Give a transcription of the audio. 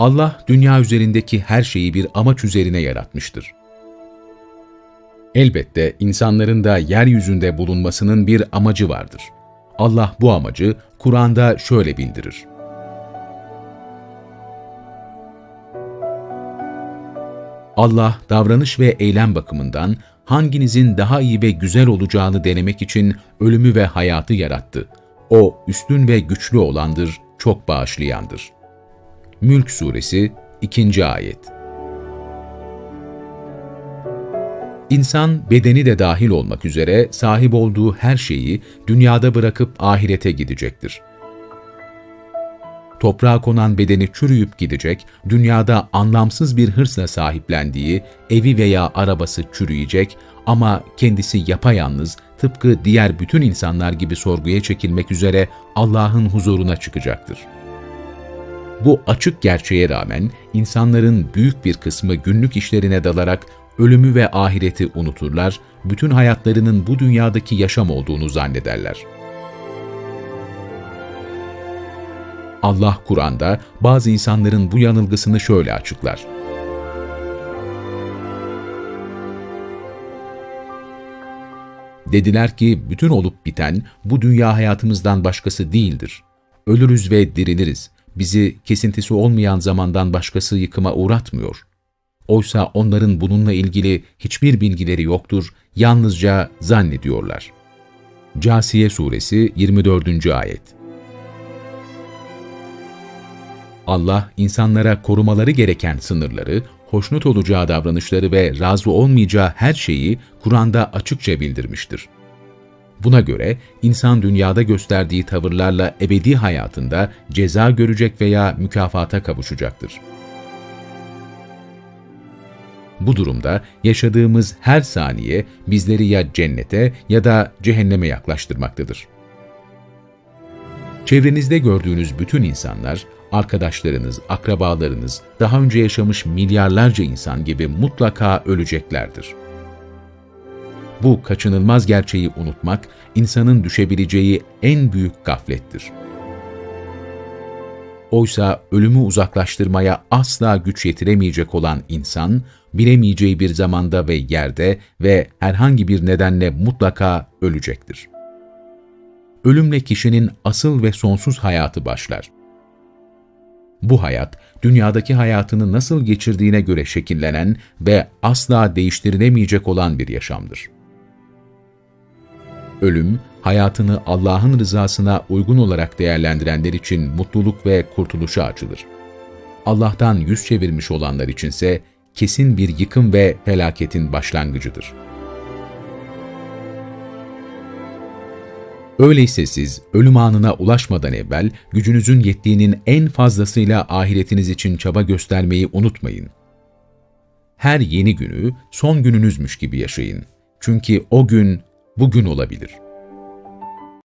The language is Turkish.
Allah dünya üzerindeki her şeyi bir amaç üzerine yaratmıştır. Elbette insanların da yeryüzünde bulunmasının bir amacı vardır. Allah bu amacı Kur'an'da şöyle bildirir. Allah davranış ve eylem bakımından hanginizin daha iyi ve güzel olacağını denemek için ölümü ve hayatı yarattı. O üstün ve güçlü olandır, çok bağışlayandır. Mülk Suresi 2. Ayet İnsan bedeni de dahil olmak üzere sahip olduğu her şeyi dünyada bırakıp ahirete gidecektir. Toprağa konan bedeni çürüyüp gidecek, dünyada anlamsız bir hırsla sahiplendiği evi veya arabası çürüyecek ama kendisi yapayalnız, tıpkı diğer bütün insanlar gibi sorguya çekilmek üzere Allah'ın huzuruna çıkacaktır. Bu açık gerçeğe rağmen insanların büyük bir kısmı günlük işlerine dalarak ölümü ve ahireti unuturlar, bütün hayatlarının bu dünyadaki yaşam olduğunu zannederler. Allah Kur'an'da bazı insanların bu yanılgısını şöyle açıklar. Dediler ki bütün olup biten bu dünya hayatımızdan başkası değildir. Ölürüz ve diriliriz. Bizi kesintisi olmayan zamandan başkası yıkıma uğratmıyor. Oysa onların bununla ilgili hiçbir bilgileri yoktur, yalnızca zannediyorlar. Casiye Suresi 24. Ayet Allah, insanlara korumaları gereken sınırları, hoşnut olacağı davranışları ve razı olmayacağı her şeyi Kur'an'da açıkça bildirmiştir. Buna göre insan dünyada gösterdiği tavırlarla ebedi hayatında ceza görecek veya mükafata kavuşacaktır. Bu durumda yaşadığımız her saniye bizleri ya cennete ya da cehenneme yaklaştırmaktadır. Çevrenizde gördüğünüz bütün insanlar, arkadaşlarınız, akrabalarınız, daha önce yaşamış milyarlarca insan gibi mutlaka öleceklerdir. Bu kaçınılmaz gerçeği unutmak, insanın düşebileceği en büyük gaflettir. Oysa ölümü uzaklaştırmaya asla güç yetiremeyecek olan insan, bilemeyeceği bir zamanda ve yerde ve herhangi bir nedenle mutlaka ölecektir. Ölümle kişinin asıl ve sonsuz hayatı başlar. Bu hayat, dünyadaki hayatını nasıl geçirdiğine göre şekillenen ve asla değiştirilemeyecek olan bir yaşamdır. Ölüm, hayatını Allah'ın rızasına uygun olarak değerlendirenler için mutluluk ve kurtuluşa açılır. Allah'tan yüz çevirmiş olanlar içinse kesin bir yıkım ve felaketin başlangıcıdır. Öyleyse siz ölüm anına ulaşmadan evvel gücünüzün yettiğinin en fazlasıyla ahiretiniz için çaba göstermeyi unutmayın. Her yeni günü son gününüzmüş gibi yaşayın. Çünkü o gün bugün olabilir.''